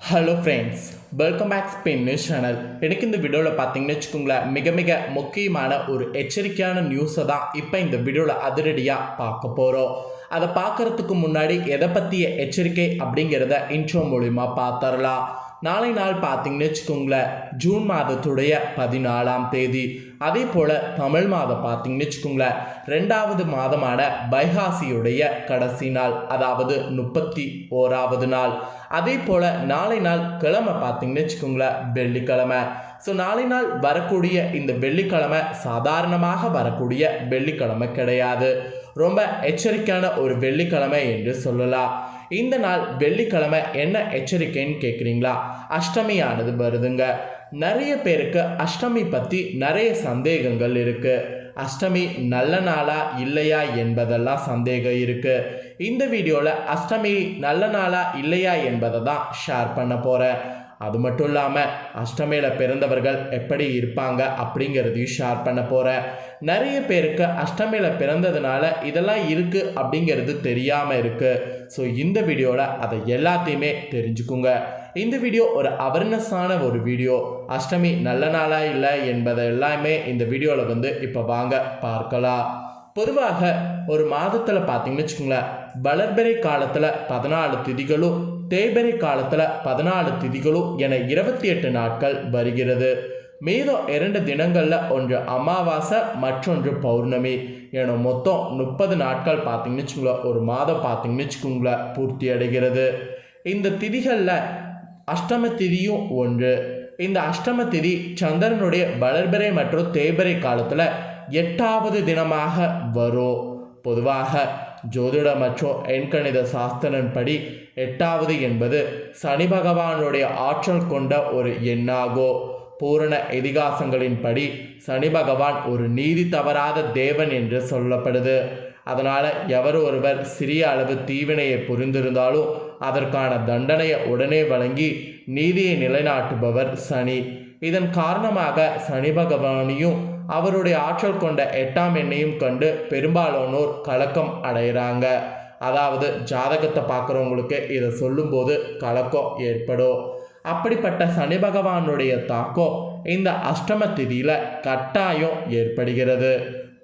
Hello friends welcome back Spain news channel எனக்கு இந்த வீடியோவில் பார்த்தீங்கன்னு வச்சுக்கோங்களேன் மிக மிக முக்கியமான ஒரு எச்சரிக்கையான நியூஸை தான் இப்போ இந்த வீடியோவில் அதிரடியாக பார்க்க போகிறோம் அதை பார்க்கறதுக்கு முன்னாடி எதை பற்றிய எச்சரிக்கை அப்படிங்கிறத இன்ட்ரோ மூலிமா பார்த்துடலாம் நாளை நாள் பார்த்தீங்கன்னு வச்சுக்கோங்களேன் ஜூன் மாதத்துடைய பதினாலாம் தேதி. அதே போல் தமிழ் மாதம் பார்த்தீங்கன்னு வச்சுக்கோங்களேன் ரெண்டாவது மாதமான பைகாசியுடைய கடைசி நாள் அதாவது முப்பத்தி ஓராவது நாள். அதே போல் நாளை நாள் கிழமை பார்த்தீங்கன்னு வச்சுக்கோங்களேன் வெள்ளிக்கிழமை. ஸோ நாளை நாள் வரக்கூடிய இந்த வெள்ளிக்கிழமை சாதாரணமாக வரக்கூடிய வெள்ளிக்கிழமை கிடையாது. ரொம்ப எச்சரிக்கையான ஒரு வெள்ளிக்கிழமை என்று சொல்லலாம். இந்த நாள் வெள்ளிக்கிழமை என்ன எச்சரிக்கைன்னு கேட்குறீங்களா அஷ்டமியானது வருதுங்க. நிறைய பேருக்கு அஷ்டமி பற்றி நிறைய சந்தேகங்கள் இருக்குது அஷ்டமி நல்ல நாளா இல்லையா என்பதெல்லாம் சந்தேகம் இருக்குது இந்த வீடியோவில் அஷ்டமி நல்ல நாளா இல்லையா என்பதை தான் ஷேர் பண்ண போகிறேன் அது மட்டும் இல்லாமல் அஷ்டமியில் பிறந்தவர்கள் எப்படி இருப்பாங்க அப்படிங்கிறதையும் ஷேர் பண்ண போகிறேன் நிறைய பேருக்கு அஷ்டமியில் பிறந்ததுனால இதெல்லாம் இருக்குது அப்படிங்கிறது தெரியாமல் இருக்குது ஸோ இந்த வீடியோவில் அதை எல்லாத்தையுமே தெரிஞ்சுக்குங்க. இந்த வீடியோ ஒரு அவேர்னஸான ஒரு வீடியோ. அஷ்டமி நல்ல நாளாக இல்லை என்பதை எல்லாமே இந்த வீடியோவில் வந்து இப்போ வாங்க பார்க்கலாம். பொதுவாக ஒரு மாதத்தில் பார்த்தீங்கன்னு வச்சுக்கோங்களேன் வளர்பிறை காலத்தில் பதினாலு திதிகளும் தேபரை காலத்தில் பதினாலு திதிகளும் என இருபத்தி எட்டு நாட்கள் வருகிறது. மீதம் இரண்டு தினங்களில் ஒன்று அமாவாசை மற்றொன்று பௌர்ணமி என மொத்தம் முப்பது நாட்கள் பார்த்தீங்கன்னு வச்சுக்கோங்களேன் ஒரு மாதம் பார்த்தீங்கன்னு வச்சுக்கோங்களேன் பூர்த்தி அடைகிறது. இந்த திதிகளில் அஷ்டம திதியும் ஒன்று. இந்த அஷ்டம திதி சந்திரனுடைய வளர்பிறை மற்றும் தேய்பிறை காலத்தில் எட்டாவது தினமாக வரும். பொதுவாக ஜோதிட மற்றும் எண்கணித சாஸ்திரன்படி எட்டாவது என்பது சனி பகவானுடைய ஆற்றல் கொண்ட ஒரு எண்ணாகோ. பூரண இதிகாசங்களின்படி சனி பகவான் ஒரு நீதி தவறாத தேவன் என்று சொல்லப்படுது. அதனால் எவர் ஒருவர் சிறிய அளவு தீவினையை புரிந்திருந்தாலும் அதற்கான தண்டனையை உடனே வழங்கி நீதியை நிலைநாட்டுபவர் சனி. இதன் காரணமாக சனி பகவானையும் அவருடைய ஆற்றல் கொண்ட எட்டாம் எண்ணையும் கண்டு பெரும்பாலானோர் கலக்கம் அடைகிறாங்க. அதாவது ஜாதகத்தை பார்க்குறவங்களுக்கு இதை சொல்லும்போது கலக்கம் ஏற்படும். அப்படிப்பட்ட சனி பகவானுடைய தாக்கம் இந்த அஷ்டம திதியில் கட்டாயம் ஏற்படுகிறது.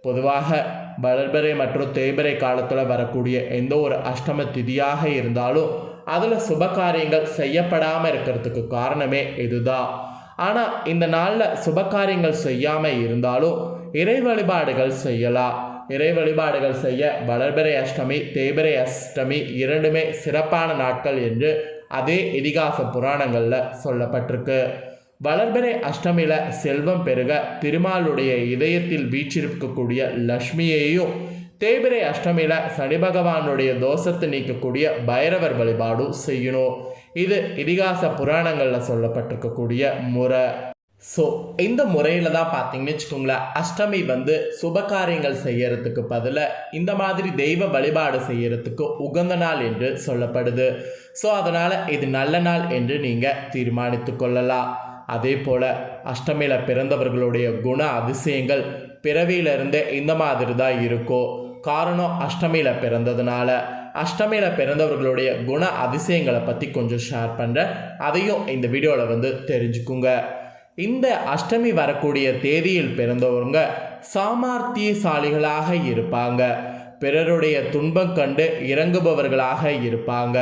பொதுவாக வளர்பிறை மற்றும் தேய்பிறை காலத்தில் வரக்கூடிய எந்த ஒரு அஷ்டம திதியாக இருந்தாலும் அதில் சுப காரியங்கள் செய்யப்படாமல் இருக்கிறதுக்கு காரணமே இதுதான். ஆனால் இந்த நாளில் சுப காரியங்கள் செய்யாமல் இருந்தாலும் இறை வழிபாடுகள் செய்யலாம். இறை வழிபாடுகள் செய்ய வளர்பிறை அஷ்டமி தேய்பிறை அஷ்டமி இரண்டுமே சிறப்பான நாட்கள் என்று அதே இதிகாச புராணங்களில் சொல்லப்பட்டிருக்கு. வளர்பிறை அஷ்டமியில் செல்வம் பெருக திருமாலுடைய இதயத்தில் வீச்சிருக்கக்கூடிய லக்ஷ்மியையும் தேய்பிரை அஷ்டமியில் சனி பகவானுடைய தோஷத்தை நீக்கக்கூடிய பைரவர் வழிபாடும் செய்யணும். இது இதிகாச புராணங்களில் சொல்லப்பட்டிருக்கக்கூடிய முறை. ஸோ இந்த முறையில் தான் பார்த்தீங்கன்னு வச்சுக்கோங்களேன் அஷ்டமி வந்து சுப காரியங்கள் செய்யறதுக்கு பதிலாக இந்த மாதிரி தெய்வ வழிபாடு செய்யறதுக்கு உகந்த நாள் என்று சொல்லப்படுது. ஸோ அதனால் இது நல்ல நாள் என்று நீங்கள் தீர்மானித்து கொள்ளலாம். அதே போல் அஷ்டமியில் பிறந்தவர்களுடைய குண அதிசயங்கள் பிறவியிலிருந்தே இந்த மாதிரி தான் இருக்கும். காரணம் அஷ்டமியில் பிறந்ததுனால. அஷ்டமியில் பிறந்தவர்களுடைய குண அதிசயங்களை பற்றி கொஞ்சம் ஷேர் பண்ணுறேன் அதையும் இந்த வீடியோவில் வந்து தெரிஞ்சுக்குங்க. இந்த அஷ்டமி வரக்கூடிய தேதியில் பிறந்தவங்க சாமர்த்தியசாலிகளாக இருப்பாங்க. பிறருடைய துன்பம் கண்டு இறங்குபவர்களாக இருப்பாங்க.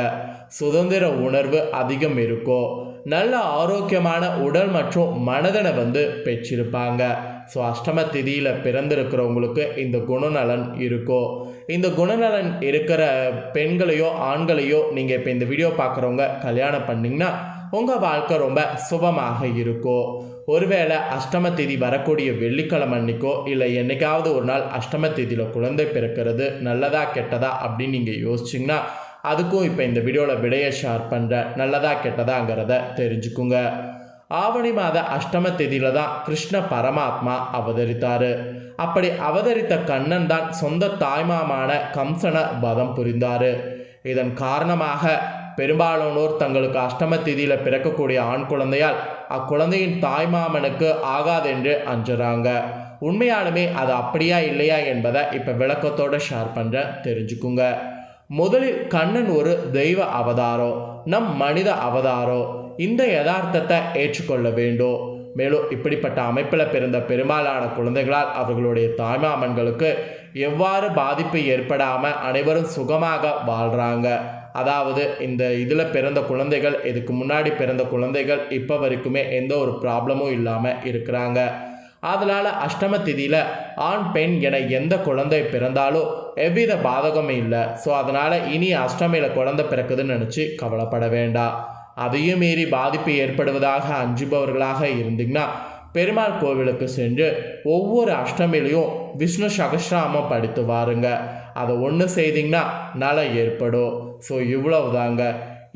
சுதந்திர உணர்வு அதிகம் இருக்கும். நல்ல ஆரோக்கியமான உடல் மற்றும் மனதனை வந்து பெற்றிருப்பாங்க. ஸோ அஷ்டம திதியில் பிறந்திருக்கிறவங்களுக்கு இந்த குணநலன் இருக்கும் இந்த குணநலன் இருக்கிற பெண்களையோ ஆண்களையோ நீங்கள் இப்போ இந்த வீடியோ பார்க்குறவங்க கல்யாணம் பண்ணிங்கன்னா உங்கள் வாழ்க்கை ரொம்ப சுபமாக இருக்கும் ஒருவேளை அஷ்டம தேதி வரக்கூடிய வெள்ளிக்கிழமை அன்னைக்கோ இல்லை என்னைக்காவது ஒரு நாள் அஷ்டம தேதியில் குழந்தை பிறக்கிறது நல்லதா கெட்டதா அப்படின்னு நீங்கள் யோசிச்சிங்கன்னா அதுக்கும் இப்போ இந்த வீடியோவில் விடையை ஷேர் பண்ணுற நல்லதா கெட்டதாங்கிறத தெரிஞ்சுக்குங்க. ஆவணி மாத அஷ்டம தேதியில தான் கிருஷ்ண பரமாத்மா அவதரித்தார். அப்படி அவதரித்த கண்ணன் தான் சொந்த தாய்மாமான கம்சன வதம் புரிந்தார். இதன் காரணமாக பெரும்பாலானோர் தங்களுக்கு அஷ்டம திதியில் பிறக்கக்கூடிய ஆண் குழந்தையால் அக்குழந்தையின் தாய்மாமனுக்கு ஆகாதென்று அஞ்சுறாங்க. உண்மையாலுமே அது அப்படியா இல்லையா என்பதை இப்போ விளக்கத்தோடு ஷேர் பண்ணுறேன் தெரிஞ்சுக்குங்க. முதலில் கண்ணன் ஒரு தெய்வ அவதாரம் நம் மனித அவதாரம். இந்த யதார்த்தத்தை ஏற்றுக்கொள்ள வேண்டும். மேலும் இப்படிப்பட்ட அமைப்பில் பிறந்த பெரும்பாலான குழந்தைகளால் அவர்களுடைய தாய்மாமன்களுக்கு எவ்வாறு பாதிப்பு ஏற்படாமல் அனைவரும் சுகமாக வாழ்கிறாங்க அதாவது இந்த இதில் பிறந்த குழந்தைகள் இதுக்கு முன்னாடி பிறந்த குழந்தைகள் இப்போ வரைக்குமே எந்த ஒரு ப்ராப்ளமும் இல்லாமல் இருக்கிறாங்க. அதனால் அஷ்டம திதியில் ஆண் பெண் என எந்த குழந்தை பிறந்தாலும் எவ்வித பாதகமும் இல்லை. ஸோ அதனால் இனி அஷ்டமியில் குழந்தை பிறக்குதுன்னு நினச்சி கவலைப்பட வேண்டாம். அதையும் மீறி பாதிப்பு ஏற்படுவதாக அஞ்சுபவர்களாக இருந்தீங்கன்னா பெருமாள் கோவிலுக்கு சென்று ஒவ்வொரு அஷ்டமிலையும் விஷ்ணு சகசிராமம் படித்து வாருங்க. அதை ஒன்று செய்தீங்கன்னா நலம் ஏற்படும். ஸோ இவ்வளவுதாங்க.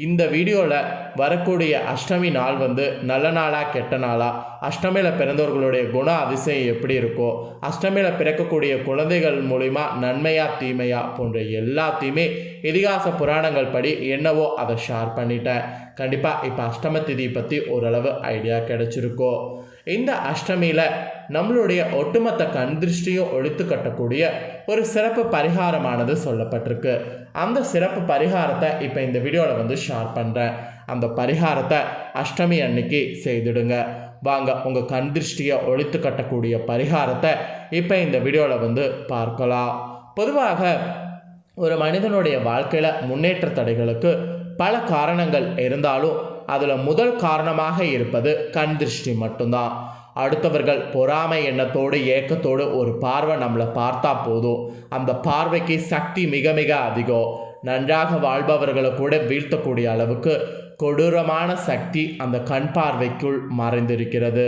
இந்த வீடியோவில் வரக்கூடிய அஷ்டமி நாள் வந்து நல்ல நாளா கெட்ட நாளா? அஷ்டமியில் பிறந்தவர்களுடைய குண அதிசயம் எப்படி இருக்கோ அஷ்டமியில் பிறக்கக்கூடிய குழந்தைகள் மூலிமா நன்மையா தீமையா போன்ற எல்லாத்தையுமே இதிகாச புராணங்கள் படி என்னவோ அதை ஷேர் பண்ணிட்டேன். கண்டிப்பாக இப்போ அஷ்டம திதி பற்றி ஓரளவு ஐடியா கிடைச்சிருக்கோ. இந்த அஷ்டமியில் நம்மளுடைய ஒட்டுமொத்த கண் திருஷ்டியும் ஒழித்து கட்டக்கூடிய ஒரு சிறப்பு பரிகாரமானது சொல்லப்பட்டிருக்கு. அந்த சிறப்பு பரிகாரத்தை இப்போ இந்த வீடியோவில் வந்து ஷேர் பண்ணுறேன் அந்த பரிகாரத்தை அஷ்டமி அன்னைக்கு செய்துடுங்க. வாங்க உங்கள் கண் திருஷ்டியை ஒழித்து கட்டக்கூடிய பரிகாரத்தை இப்போ இந்த வீடியோவில் வந்து பார்க்கலாம். பொதுவாக ஒரு மனிதனுடைய வாழ்க்கையில் முன்னேற்ற தடைகளுக்கு பல காரணங்கள் இருந்தாலும் அதில் முதல் காரணமாக இருப்பது கண் திருஷ்டி மட்டும்தான். அடுத்தவர்கள் பொறாமை எண்ணத்தோடு ஏக்கத்தோடு ஒரு பார்வை நம்மளை பார்த்தா போதும். அந்த பார்வைக்கு சக்தி மிக மிக அதிகம். நன்றாக வாழ்பவர்களை கூட வீழ்த்தக்கூடிய அளவுக்கு கொடூரமான சக்தி அந்த கண் பார்வைக்குள் மறைந்திருக்கிறது.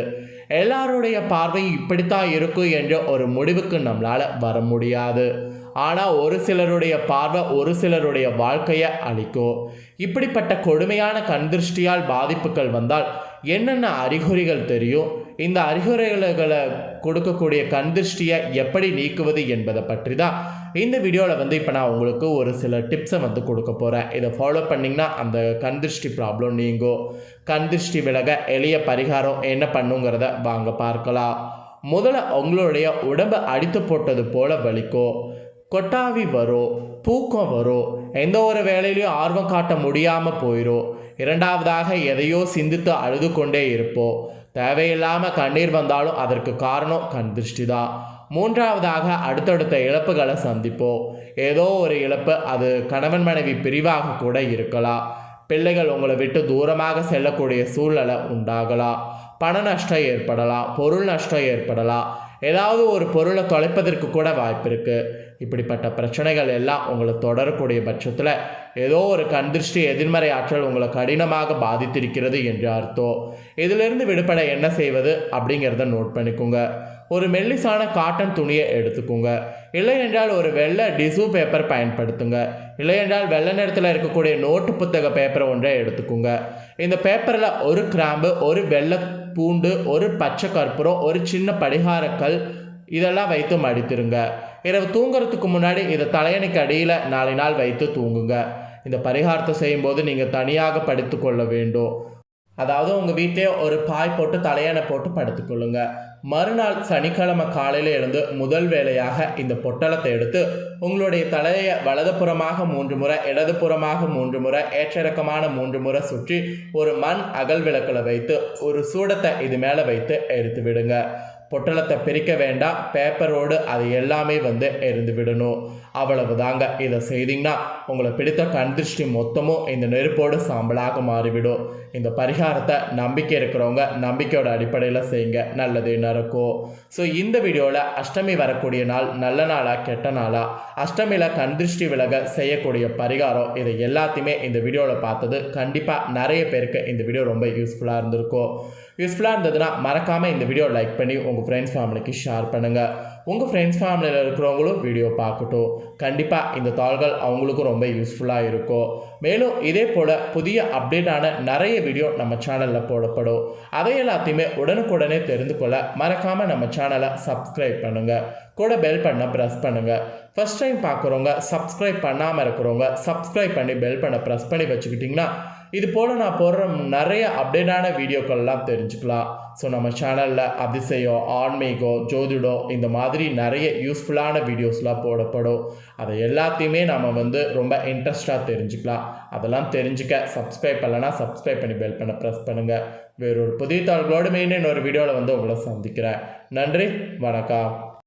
எல்லாருடைய பார்வை இப்படித்தான் இருக்கும் என்ற ஒரு முடிவுக்கு நம்மளால் வர முடியாது. ஆனால் ஒரு சிலருடைய பார்வை ஒரு சிலருடைய வாழ்க்கையை அளிக்கும் இப்படிப்பட்ட கொடுமையான கண் திருஷ்டியால் பாதிப்புகள் வந்தால் என்னென்ன அறிகுறிகள் தெரியும்? இந்த அறிகுறைகளை கொடுக்கக்கூடிய கண் திருஷ்டியை எப்படி நீக்குவது என்பதை பற்றி தான் இந்த வீடியோவில் வந்து இப்போ நான் உங்களுக்கு ஒரு சில டிப்ஸை வந்து கொடுக்க போகிறேன் இதை ஃபாலோ பண்ணிங்கன்னா அந்த கண் திருஷ்டி ப்ராப்ளம் நீங்கும். கண் திருஷ்டி விலக எளிய பரிகாரம் என்ன பண்ணுங்கிறத வாங்க பார்க்கலாம். முதல்ல உங்களுடைய உடம்பை அடித்து போட்டது போல் வலிக்கும். கொட்டாவி வரும் பூக்கம் வரும் எந்த ஒரு வேலையிலையும் ஆர்வம் காட்ட முடியாமல் போயிடும் இரண்டாவதாக எதையோ சிந்தித்து அழுது கொண்டே இருப்போம். தேவையில்லாமல் கண்ணீர் வந்தாலும் அதற்கு காரணம் கண் திருஷ்டி தான் மூன்றாவதாக அடுத்தடுத்த இழப்புகளை சந்திப்போம். ஏதோ ஒரு இழப்பு அது கணவன் மனைவி பிரிவாக கூட இருக்கலாம். பிள்ளைகள் உங்களை விட்டு தூரமாக செல்லக்கூடிய சூழ்நிலை உண்டாகலாம். பண நஷ்டம் ஏற்படலாம் பொருள் நஷ்டம் ஏற்படலாம். ஏதாவது ஒரு பொருளை தொலைப்பதற்கு கூட வாய்ப்பு இருக்குது இப்படிப்பட்ட பிரச்சனைகள் எல்லாம் உங்களை தொடரக்கூடிய பட்சத்தில் ஏதோ ஒரு கண்திருஷ்டி எதிர்மறை ஆற்றல் உங்களை கடினமாக பாதித்திருக்கிறது என்று அர்த்தம். இதிலிருந்து விடுபட என்ன செய்வது அப்படிங்கிறத நோட் பண்ணிக்கோங்க. ஒரு மெல்லிசான காட்டன் துணியை எடுத்துக்கோங்க. இல்லை என்றால் ஒரு வெள்ளை டிசு பேப்பர் பயன்படுத்துங்க. இல்லை என்றால் வெள்ளை நிறத்தில் இருக்கக்கூடிய நோட்டு புத்தக பேப்பரை ஒன்றை எடுத்துக்கோங்க. இந்த பேப்பரில் ஒரு கிராம்பு ஒரு வெள்ளை பூண்டு ஒரு பச்சை கற்பூரம் ஒரு சின்ன படிகாரக்கல் இதெல்லாம் வைத்து மடித்திருங்க. இரவு தூங்குறதுக்கு முன்னாடி இதை தலையணைக்கு அடியில் நாளை நாள் வைத்து தூங்குங்க. இந்த பரிகாரத்தை செய்யும்போது நீங்கள் தனியாக படுத்துக்கொள்ள வேண்டும். அதாவது உங்கள் வீட்டிலே ஒரு பாய் போட்டு தலையணை போட்டு படுத்துக்கொள்ளுங்க. மறுநாள் சனிக்கிழமை காலையில் எழுந்து முதல் வேலையாக இந்த பொட்டலத்தை எடுத்து உங்களுடைய தலையை வலதுபுறமாக மூன்று முறை இடதுபுறமாக மூன்று முறை ஏற்றிறக்கமான மூன்று முறை சுற்றி ஒரு மண் அகல் விளக்கில் வைத்து ஒரு சூடத்தை இது மேலே வைத்து எடுத்து விடுங்க. பொட்டலத்தை பிரிக்க வேண்டாம் பேப்பரோடு அது எல்லாமே வந்து எரிந்து விடணும். அவ்வளவு தாங்க இதை செய்தீங்கன்னா உங்களை பிடித்த கண் திருஷ்டி மொத்தமும் இந்த நெருப்போடு சாம்பலாக மாறிவிடும். இந்த பரிகாரத்தை நம்பிக்கை இருக்கிறவங்க நம்பிக்கையோட அடிப்படையில் செய்யுங்க. நல்லது நடக்கும். ஸோ இந்த வீடியோவில் அஷ்டமி வரக்கூடிய நாள் நல்ல நாளா கெட்ட நாளா? அஷ்டமியில் கண் திருஷ்டி விலக செய்யக்கூடிய பரிகாரம் இதை எல்லாத்தையுமே இந்த வீடியோவில் பார்த்தது கண்டிப்பாக நிறைய பேருக்கு இந்த வீடியோ ரொம்ப யூஸ்ஃபுல்லாக இருந்திருக்கும். யூஸ்ஃபுல்லாக இருந்ததுன்னா மறக்காமல் இந்த வீடியோ லைக் பண்ணி உங்கள் ஃப்ரெண்ட்ஸ் ஃபேமிலிக்கு ஷேர் பண்ணுங்கள் உங்கள் ஃப்ரெண்ட்ஸ் ஃபேமிலியில் இருக்கிறவங்களும் வீடியோ பார்க்கட்டும். கண்டிப்பாக இந்த தாள்கள் அவங்களுக்கும் ரொம்ப யூஸ்ஃபுல்லாக இருக்கும். மேலும் இதே போல் புதிய அப்டேட்டான நிறைய வீடியோ நம்ம சேனலில் போடப்படும். அதை எல்லாத்தையுமே உடனுக்குடனே தெரிந்து கொள்ள மறக்காமல் நம்ம சேனலை சப்ஸ்கிரைப் பண்ணுங்கள் கூட பெல் பண்ண ப்ரெஸ் பண்ணுங்கள் ஃபஸ்ட் டைம் பார்க்குறவங்க சப்ஸ்கிரைப் பண்ணாமல் இருக்கிறவங்க சப்ஸ்கிரைப் பண்ணி பெல் பண்ண ப்ரெஸ் பண்ணி வச்சுக்கிட்டிங்கன்னா இது போல் நான் போடுற நிறைய அப்டேட்டான வீடியோக்கள்லாம் தெரிஞ்சுக்கலாம். ஸோ நம்ம சேனலில் அதிசயம் ஆன்மீகம் ஜோதிடம் இந்த மாதிரி நிறைய யூஸ்ஃபுல்லான வீடியோஸ்லாம் போடப்படும். அதை எல்லாத்தையுமே நம்ம வந்து ரொம்ப இன்ட்ரெஸ்டாக தெரிஞ்சுக்கலாம். அதெல்லாம் தெரிஞ்சுக்க சப்ஸ்கிரைப் பண்ணலைன்னா சப்ஸ்கிரைப் பண்ணி பெல் பண்ண ப்ரெஸ் பண்ணுங்கள் வேறொரு புதிய தாள்களோடு மெயின் இன்னொரு வீடியோவில் வந்து உங்களை சந்திக்கிறேன். நன்றி வணக்கம்.